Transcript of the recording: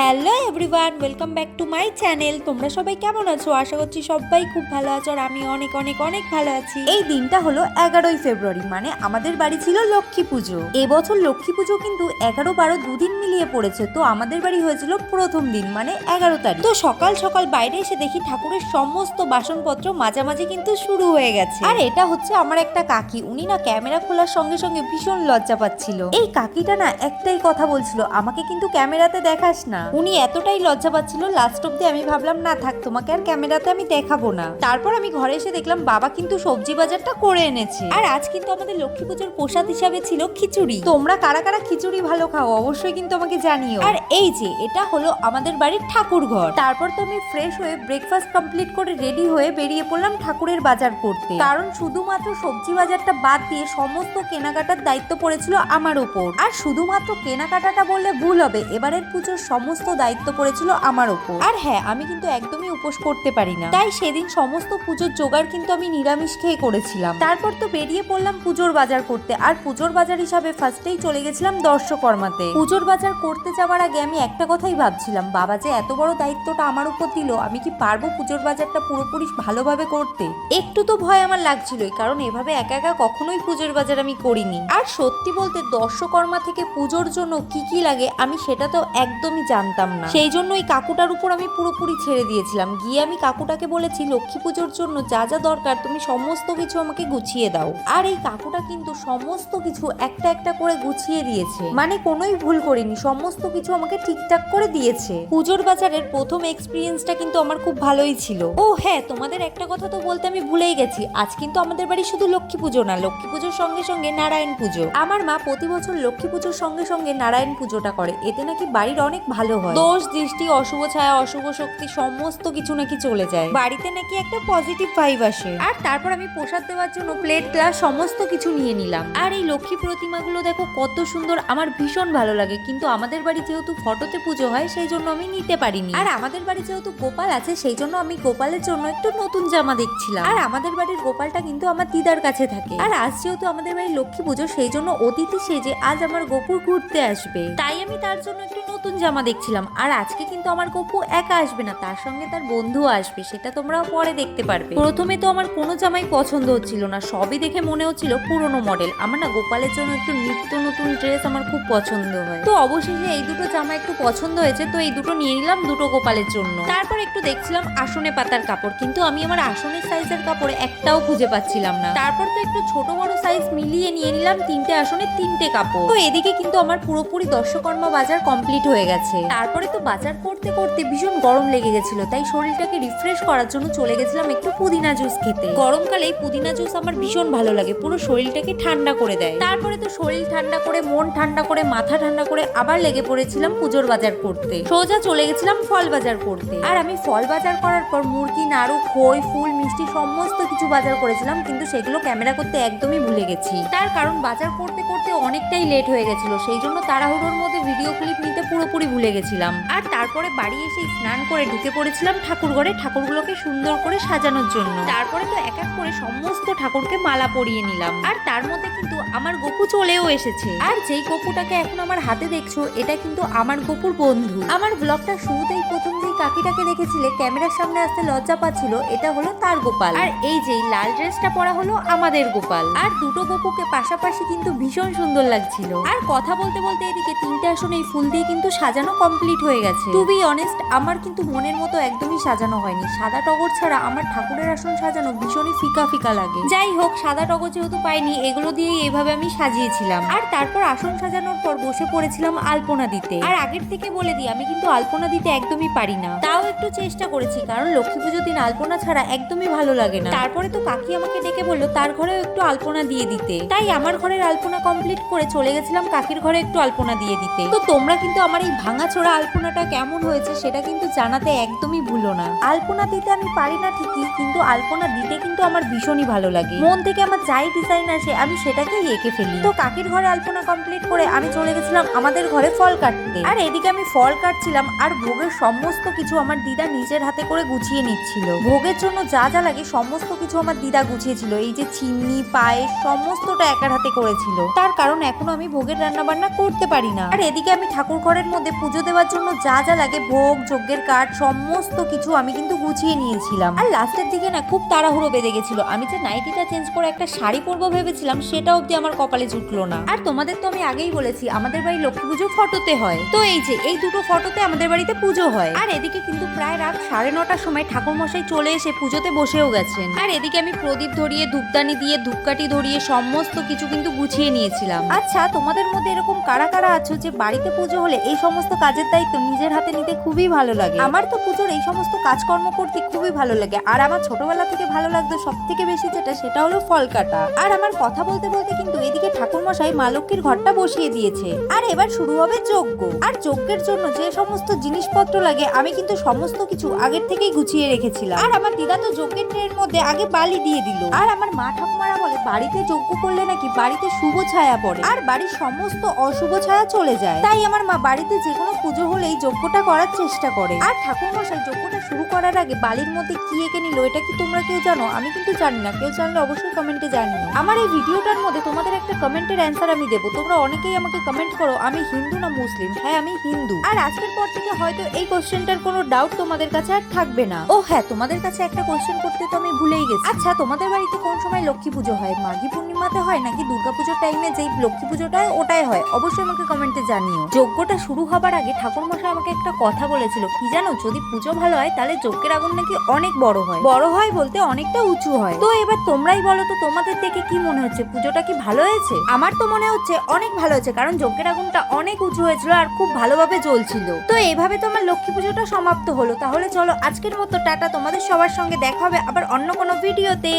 Hello everyone welcome back to my channel তোমরা সবাই কেমন আছো? আশা করছি সবাই খুব ভালো আছো আর আমি অনেক অনেক অনেক ভালো আছি। এই দিনটা হলো এগারোই ফেব্রুয়ারি মানে আমাদের বাড়ি ছিল লক্ষ্মী পুজো। এবছর লক্ষ্মী পুজো কিন্তু এগারো বারো দুদিন মিলিয়ে পড়েছে তো আমাদের বাড়ি হয়েছিল প্রথম দিন মানে এগারো তারিখ। তো সকাল সকাল বাইরে এসে দেখি ঠাকুরের সমস্ত বাসনপত্র মাঝামাঝি কিন্তু শুরু হয়ে গেছে। আর এটা হচ্ছে আমার একটা কাকি উনি না ক্যামেরা খোলার সঙ্গে সঙ্গে ভীষণ লজ্জা পাচ্ছিল। এই কাকিটা না একটাই কথা বলছিল আমাকে কিন্তু ক্যামেরাতে দেখাস না। উনি এতটাই লজ্জা পাচ্ছিল লাস্ট অব্দি আমি ভাবলাম, না থাক, তোমাকে আর ক্যামেরাতে আমি দেখাবো না। তারপর আমি ঘরে এসে দেখলাম, বাবা কিন্তু সবজি বাজারটা করে এনেছে। আর আজ কিন্তু আমাদের লক্ষ্মী পুজোর প্রসাদ হিসাবে ছিল খিচুড়ি। তোমরা কারা কারা খিচুড়ি ভালো খাও, অবশ্যই কিন্তু আমাকে জানিও। আর এই যে, এটা হলো আমাদের বাড়ির ঠাকুর ঘর। তারপর তো আমি ফ্রেশ হয়ে ব্রেকফাস্ট কমপ্লিট করে রেডি হয়ে বেরিয়ে পড়লাম ঠাকুরের বাজার করতে। কারণ শুধুমাত্র সবজি বাজারটা বাদ দিয়ে সমস্ত কেনাকাটার দায়িত্ব পড়েছিল আমার উপর আর শুধুমাত্র কেনাকাটাটা বললে ভুল হবে, এবারের পুজোর সমস্ত দায়িত্ব পড়েছিল আমার উপর আর হ্যাঁ আমি কিন্তু একদমই উপোস করতে পারি না। তাই সেদিন সমস্ত পুজোর জোগাড় কিন্তু আমি নিরামিষ খেয়ে করেছিলাম। তারপর তো বেরিয়ে পড়লাম পুজোর বাজার করতে। আর পুজোর বাজার হিসাবে ফার্স্টেই চলে গেছিলাম দর্শকর্মাতে। পুজোর বাজার করতে যাওয়ার আগে আমি একটা কথাই ভাবছিলাম, বাবা যে এত বড় দায়িত্বটা আমার উপর দিল, আমি কি পারব পুজোর বাজারটা পুরোপুরি ভালোভাবে করতে? একটু তো ভয় আমার লাগছিলই, কারণ এভাবে একা একা কখনোই পুজোর বাজার আমি করিনি। আর সত্যি বলতে দর্শকর্মা থেকে পুজোর জন্য কি কি লাগে, আমি সেটা তো একদমই জানতাম না। সেই জন্য ওই কাকুটার উপর আমি পুরোপুরি ছেড়ে দিয়েছিলাম। গিয়ে আমি কাকুটাকে বলেছি, লক্ষ্মী পুজোর জন্য যা যা দরকার, তুমি সমস্ত কিছু আমাকে গুছিয়ে দাও। আর এই কাকুটা কিন্তু সমস্ত কিছু একটা একটা করে গুছিয়ে দিয়েছে। মানে কোনোই ভুল করিনি, সমস্ত কিছু আমাকে ঠিকঠাক করে দিয়েছে। পুজোর বাজারের প্রথম এক্সপিরিয়েন্সটা কিন্তু আমার খুব ভালোই ছিল। ও হ্যাঁ তোমাদের একটা কথা তো বলতে আমি ভুলেই গেছি। আজ কিন্তু আমাদের বাড়ি শুধু লক্ষ্মী পুজো না, লক্ষ্মী পুজোর সঙ্গে সঙ্গে নারায়ণ পুজো। আমার মা প্রতি বছর লক্ষ্মী পুজোর সঙ্গে সঙ্গে নারায়ণ পুজোটা করে। এতে নাকি বাড়ির অনেক ভালো হয়। দোষ দৃষ্টি অশুভ ছায়া অশুভ শক্তি সমস্ত কিছু নাকি চলে যায়। বাড়িতে নাকি একটা পজিটিভ ভাইব আসে। আর তারপর আমি প্রসাদ দেওয়ার জন্য প্লেট গ্লাস সমস্ত কিছু নিয়ে নিলাম। আর এই লক্ষ্মী প্রতিমাগুলো দেখো কত সুন্দর আমার ভীষণ ভালো লাগে। কিন্তু আমাদের বাড়ি যেহেতু ফটোতে পুজো হয় সেই জন্য আমি নিতে পারিনি। আর আমাদের বাড়ি যেহেতু গোপাল আছে সেই জন্য আমি গোপালের জন্য একটু নতুন জামা দেখছিলাম। আর আমাদের বাড়ির গোপালটা কিন্তু আমার দিদার কাছে থাকে। আর আজ যেহেতু আমাদের বাড়ির লক্ষ্মী পুজো সেই জন্য অতিথি সেজে আজ আমার গোপুর ঘুরতে আসবে। তাই আমি তার জন্য একটু নতুন জামা দেখছিলাম। আর আজকে কিন্তু আমার গপু একা আসবে না, তার সঙ্গে তার বন্ধু আসবে, সেটা তোমরা পরে দেখতে পারবে। প্রথমে তো আমার কোনো জামাই পছন্দ হচ্ছিল না, সবই দেখে মনে হচ্ছিল পুরনো মডেল আমার না গোপালের জন্য একটু নিত্য নতুন ড্রেস আমার খুব পছন্দ হয়। তো অবশেষে এই দুটো জামা একটু পছন্দ হয়েছে, তো এই দুটো নিয়ে নিলাম দুটো গোপালের জন্য। তারপর একটু দেখছিলাম আসনে পাতার কাপড়, কিন্তু আমি আমার আসনের সাইজের কাপড় একটাও খুঁজে পাচ্ছিলাম না। তারপর তো একটু ছোট বড় সাইজ মিলিয়ে নিয়ে নিলাম তিনটে আসনে তিনটে কাপড়। তো এদিকে কিন্তু আমার পুরোপুরি দর্শকর্মা বাজার কমপ্লিট হয়ে গেছে। তারপরে তো বাজার করতে করতে ভীষণ গরম লেগে গেছিল, তাই শরীরটাকে রিফ্রেশ করার জন্য চলে গেছিলাম একটু পুদিনা জুস খেতে। গরমকালে পুদিনা জুস আমার ভীষণ ভালো লাগে, পুরো শরীরটাকে ঠান্ডা করে দেয়। তারপরে তো শরীর ঠান্ডা করে, মন ঠান্ডা করে, মাথা ঠান্ডা করে আবার লেগে পড়েছিলাম পুজোর বাজার করতে। সোজা চলে গেছিলাম ফল বাজার করতে। আর আমি ফল বাজার করার পর মুরগি, নাড়ু, খই, ফুল, মিষ্টি সমস্ত কিছু বাজার করেছিলাম, কিন্তু সেগুলো ক্যামেরা করতে একদমই ভুলে গেছি। তার কারণ বাজার করতে করতে অনেকটাই লেট হয়ে গেছিল, সেই জন্য তাড়াহুড়োর মধ্যে ভিডিও ক্লিপ নিতে পুরোপুরি ভুলে গেছিলাম। আর তারপরে বাড়ি এসে স্নান করে ঢুকে পড়েছিলাম ঠাকুর ঘরে ঠাকুরগুলোকে সুন্দর করে সাজানোর জন্য। তারপরে তো এক এক করে সমস্ত ঠাকুরকে মালা পরিয়ে নিলাম। আর তার মধ্যে কিন্তু আমার গপু চলেও এসেছে। আর যেই গপুটাকে এখন আমার হাতে দেখছ, এটা কিন্তু আমার গপুর বন্ধু। আমার ব্লগটা শুরুতেই প্রথম যেই কাকিটাকে দেখেছিলে, ক্যামেরার সামনে আসতে লজ্জা পাচ্ছিল, এটা হলো তার গোপাল। আর এই যেই লাল ড্রেসটা পরা হলো আমাদের গোপাল। আর দুটো গপুকে পাশাপাশি কিন্তু ভীষণ সুন্দর লাগছিল। আর কথা বলতে বলতে এদিকে তিনটে আসনে এই ফুল দিয়ে কিন্তু সাজানো কমপ্লিট হয়ে গেছে। টু বি অনেস্ট আমার কিন্তু মনের মতো একদমই সাজানো হয়নি। সাদা টগর ছাড়া আমার ঠাকুরের আসন সাজানো ভীষণই ফিকা ফিকা লাগে। যাই হোক সাদা টগর যেহেতু পাইনি এগুলো দিয়েই এভাবে আমি সাজিয়েছিলাম। আর তারপর আসন সাজানোর পর বসে পড়েছিলাম আলপনা দিতে। আর আগের থেকে বলে দিই আমি কিন্তু আলপনা দিতে একদমই পারি না। তাও একটু চেষ্টা করেছি কারণ লক্ষ্মী পুজো দিন আলপনা ছাড়া একদমই ভালো লাগে না। তারপরে তো কাকি আমাকে ডেকে বলল তার ঘরেও একটু আলপনা দিয়ে দিতে। তাই আমার ঘরের আলপনা কমপ্লিট করে চলে গেছিলাম কাকির ঘরে একটু আলপনা দিয়ে দিতে। তো তোমরা কিন্তু আমার এই ভাঙা ছোড়া আলপনাটা কেমন হয়েছে সেটা কিন্তু জানাতে একদমই ভুলো না। আলপনা দিতে আমি পারি না ঠিকই, কিন্তু আলপনা দিতে কিন্তু আমার ভীষণই ভালো লাগে। মন থেকে আমার যাই ডিজাইন আসে, আমি সেটাকেই এঁকে ফেলি। তো কাকির ঘরে আলপনা কমপ্লিট করে আমি চলে গেছিলাম আমাদের ঘরে ফল কাটতে। আর এদিকে আমি ফল কাটছিলাম আর ভোগের সমস্ত কিছু আমার দিদা নিজের হাতে করে গুছিয়ে নিচ্ছিল। ভোগের জন্য যা যা লাগে সমস্ত কিছু আমার দিদা গুছিয়েছিল। এই যে চিনি, পায়েস, সমস্তটা একার হাতে করেছিল। তার কারণ এখনও আমি ভোগের রান্না বান্না করতে পারি না। আর এদিকে আমি ঠাকুর ঘরের প্যান্ডেলের মধ্যে পুজো দেওয়ার জন্য যা যা লাগে, ভোগ, যজ্ঞের কাঠ, সমস্ত কিছু আমি কিন্তু গুছিয়ে নিয়েছিলাম। আর লাস্টের দিকে না খুব তাড়াহুড়ো বেঁধে গেছিল। আমি যে নাইটিটা চেঞ্জ করে একটা শাড়ি পরবো ভেবেছিলাম, সেটা অব্দি আমার কপালে জুটলো না। আর তোমাদের তো আমি আগেই বলেছি, আমাদের বাড়ি লক্ষ্মী পুজো ফটোতে হয়। তো এই যে, এই দুটো ফটোতে আমাদের বাড়িতে পুজো হয়। আর এদিকে কিন্তু প্রায় রাত সাড়ে নটার সময় ঠাকুর মশাই চলে এসে পুজোতে বসেও গেছেন। আর এদিকে আমি প্রদীপ ধরিয়ে, ধূপদানি দিয়ে, ধূপকাঠি ধরিয়ে, সমস্ত কিছু কিন্তু গুছিয়ে নিয়েছিলাম। আচ্ছা তোমাদের মধ্যে এরকম কারা কারা আছো যে বাড়িতে পুজো হলে এই সমস্ত কাজের দায়িত্ব নিজের হাতে নিতে খুবই ভালো লাগে। আমার তো পুজোর এই সমস্ত কাজকর্ম করতে খুবই ভালো লাগে। আর আমার ছোটবেলা থেকে ভালো লাগতো সব থেকে বেশি যেটা, সেটা হলো ফল কাটা। আর আমার কথা বলতে বলতে কিন্তু এদিকে ঠাকুর মশাই মা লক্ষ্মীর ঘরটা বসিয়ে দিয়েছে। আর এবার শুরু হবে যজ্ঞ। আর যজ্ঞের জন্য যে সমস্ত জিনিসপত্র লাগে, আমি কিন্তু সমস্ত কিছু আগের থেকেই গুছিয়ে রেখেছিলাম। আর আমার দিদা তো যজ্ঞের ট্রের মধ্যে আগে বালি দিয়ে দিল। আর আমার মা ঠাকুমারা বলে, বাড়িতে যজ্ঞ করলে নাকি বাড়িতে শুভ ছায়া পড়ে। আর বাড়ির সমস্ত অশুভ ছায়া চলে যায়। তাই আমার মা বাড়িতে যে কোনো পুজো হলেই যজ্ঞটা করার চেষ্টা করে। আর ঠাকুর মশাই যজ্ঞটা শুরু করার আগে বালির মধ্যে কি এঁকে নিল, এটা কি তোমরা কেউ জানো? আমি কিন্তু জানি না, কেউ জানলে অবশ্যই কমেন্টে জানিও। আমার এই ভিডিওটার মধ্যে তোমাদের একটা কমেন্টের অ্যান্সার আমি দেবো। তোমরা অনেকেই আমাকে কমেন্ট করো, আমি হিন্দু না মুসলিম? হ্যাঁ আমি হিন্দু। আর আজকের পর থেকে হয়তো এই কোশ্চেনটার কোনো ডাউট তোমাদের কাছে আর থাকবে না। ও হ্যাঁ তোমাদের কাছে একটা কোশ্চেন করতে তো আমি ভুলেই গেছি। আচ্ছা তোমাদের বাড়িতে কোন সময় লক্ষ্মী পুজো হয়? মাঘী পূর্ণিমাতে হয় নাকি দুর্গাপুজোর টাইমে যেই লক্ষ্মী পুজোটা হয় ওটাই হয়? অবশ্যই আমাকে কমেন্টে জানিও। যজ্ঞটা শুরু হবার আগে ঠাকুর মশাই আমাকে একটা কথা বলেছিল। কি জানো? যদি পুজো ভালো হয়, তাহলে যজ্ঞের আগুন নাকি অনেক বড় হয়। বড় হয় বলতে অনেকটা উঁচু হয়। তো এবার তোমরাই বলো তো, তোমাদের দেখে কি মনে হচ্ছে? পুজোটা কি ভালো হয়েছে? আমার তো মনে হচ্ছে অনেক ভালো হয়েছে, কারণ যজ্ঞের আগুনটা অনেক উঁচু হয়েছিল আর খুব ভালোভাবে জ্বলছিল। তো এইভাবে তো আমার লক্ষ্মী পুজোটা সমাপ্ত হলো। তাহলে চলো আজকের মতো, টাটা। তোমাদের সবার সঙ্গে দেখা হবে আবার অন্য কোনো ভিডিওতে।